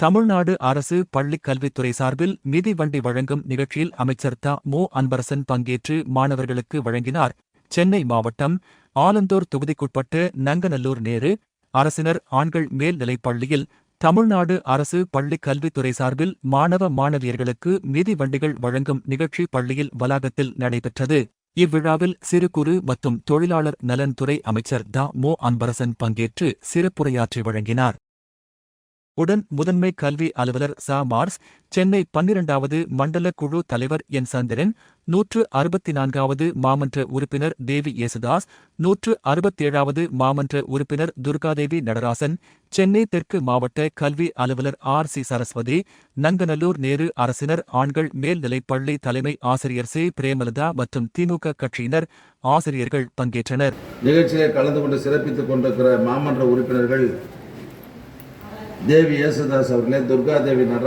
தமிழ்நாடு அரசு பள்ளிக் கல்வித்துறை சார்பில் மிதிவண்டி வழங்கும் நிகழ்ச்சியில் அமைச்சர் த. மு. அன்பரசன் பங்கேற்று மாணவர்களுக்கு வழங்கினார். சென்னை மாவட்டம் ஆலந்தூர் தொகுதிக்குட்பட்ட நங்கநல்லூர் நேரு அரசினர் ஆண்கள் மேல்நிலைப் பள்ளியில் தமிழ்நாடு அரசு பள்ளிக் கல்வித்துறை சார்பில் மாணவ மாணவியர்களுக்கு மிதிவண்டிகள் வழங்கும் நிகழ்ச்சி பள்ளியில் வளாகத்தில் நடைபெற்றது. இவ்விழாவில் சிறு குறு மற்றும் தொழிலாளர் நலன்துறை அமைச்சர் த. மு. அன்பரசன் பங்கேற்று சிறப்புரையாற்றி வழங்கினார். உடன் முதன்மை கல்வி அலுவலர் ச. மார்ஸ் சென்னை பன்னிரண்டாவது மண்டல குழு தலைவர் என். சந்திரன் நூற்று அறுபத்தி நான்காவது மாமன்ற உறுப்பினர் தேவி யேசுதாஸ் நூற்று அறுபத்தேழாவது மாமன்ற உறுப்பினர் துர்காதேவி நடராசன் சென்னை தெற்கு மாவட்ட கல்வி அலுவலர் ஆர். சி. சரஸ்வதி நங்கநல்லூர் நேரு அரசினர் ஆண்கள் மேல்நிலைப்பள்ளி தலைமை ஆசிரியர் சி. பிரேமலதா மற்றும் திமுக கட்சியினர் ஆசிரியர்கள் பங்கேற்றனர். நிகழ்ச்சியில் கலந்து கொண்டு சிறப்பித்துக் கொண்டிருக்கிற மாமன்ற உறுப்பினர்கள் தேவி யேசுதாஸ் அவர்களே துர்கா தேவி நடரா